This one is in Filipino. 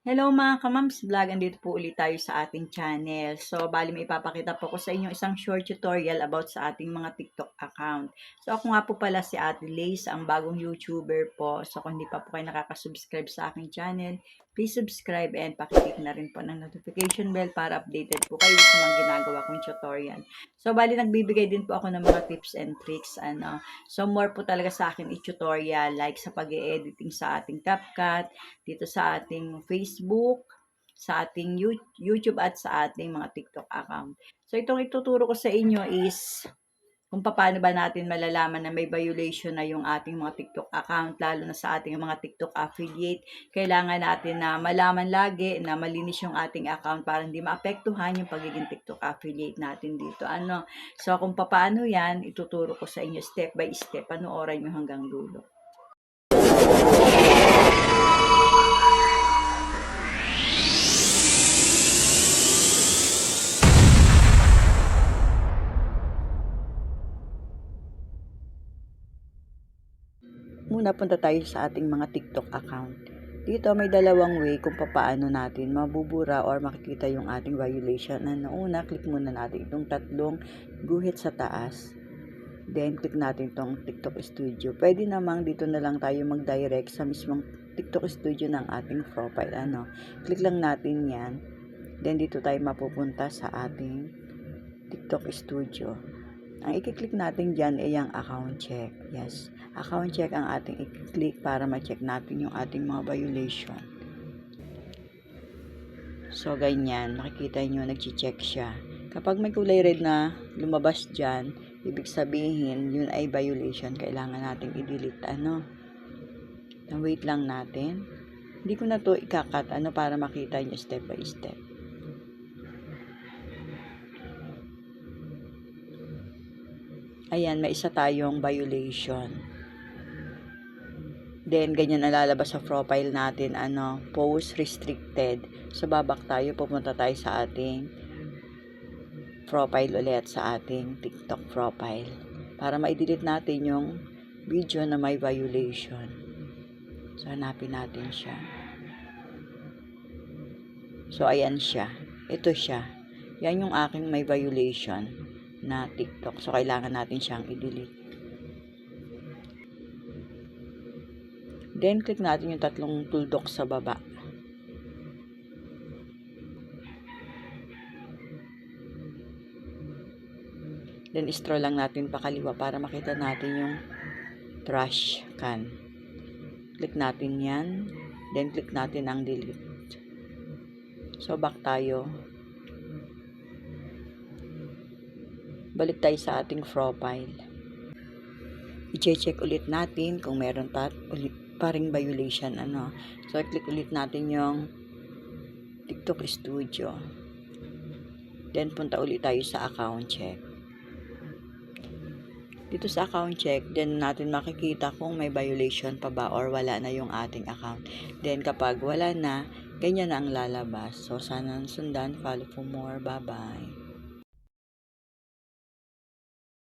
Hello mga kamams vlog, andito po ulit tayo sa ating channel. So, bali may ipapakita po ko sa inyo isang short tutorial about sa ating mga TikTok account. So, ako nga po pala si Ate Lace, ang bagong YouTuber po. So, kung hindi pa po kayo nakaka-subscribe sa aking channel, please subscribe and pakiclick na rin po ng notification bell para updated po kayo sa mga ginagawa kong tutorial. So, bali nagbibigay din po ako ng mga tips and tricks. Ano. So, more po talaga sa akin i-tutorial like sa pag editing sa ating CapCut, dito sa ating Facebook, sa ating You- YouTube at sa ating mga TikTok account. So itong ituturo ko sa inyo is kung paano ba natin malalaman na may violation na yung ating mga TikTok account, lalo na sa ating mga TikTok affiliate. Kailangan natin na malaman lagi na malinis yung ating account para hindi maapektuhan yung pagiging TikTok affiliate natin dito. Ano? So kung paano yan, ituturo ko sa inyo step by step. Panoorin nyo hanggang dulo. Muna punta tayo sa ating mga TikTok account. Dito may dalawang way kung paano natin mabubura or makikita yung ating violation. Ano, una, click muna natin itong tatlong guhit sa taas. Then, click natin itong TikTok Studio. Pwede namang dito na lang tayo mag-direct sa mismong TikTok Studio ng ating profile. Ano, click lang natin yan. Then, dito tayo mapupunta sa ating TikTok Studio. Ang i-click natin dyan ay ang account check. Yes, account check ang ating i-click para ma-check natin yung ating mga violation. So, ganyan. Makikita nyo, nag-check siya. Kapag may kulay red na lumabas dyan, ibig sabihin, yun ay violation. Kailangan nating i-delete. Ano? Wait lang natin. Hindi ko na to ikakat ano para makita nyo step by step. Ayan, may isa tayong violation. Then, ganyan ang lalabas sa profile natin, ano, post restricted. So, babak tayo, pupunta tayo sa ating profile ulit sa ating TikTok profile. Para ma-delete natin yung video na may violation. So, hanapin natin siya. So, ayan siya. Ito siya. Yan yung aking may violation na TikTok. So, kailangan natin siyang i-delete. Then, click natin yung tatlong tuldok sa baba. Then, scroll lang natin pakaliwa para makita natin yung trash can. Click natin yan. Then, click natin ang delete. So, back tayo. Balik tayo sa ating profile. I-check ulit natin kung meron pa ulit pa ring violation ano. So click ulit natin yung TikTok Studio. Then punta ulit tayo sa account check. Dito sa account check, then natin makikita kung may violation pa ba or wala na yung ating account. Then kapag wala na, ganyan na ang lalabas. So sana sundan, follow for more. Bye-bye.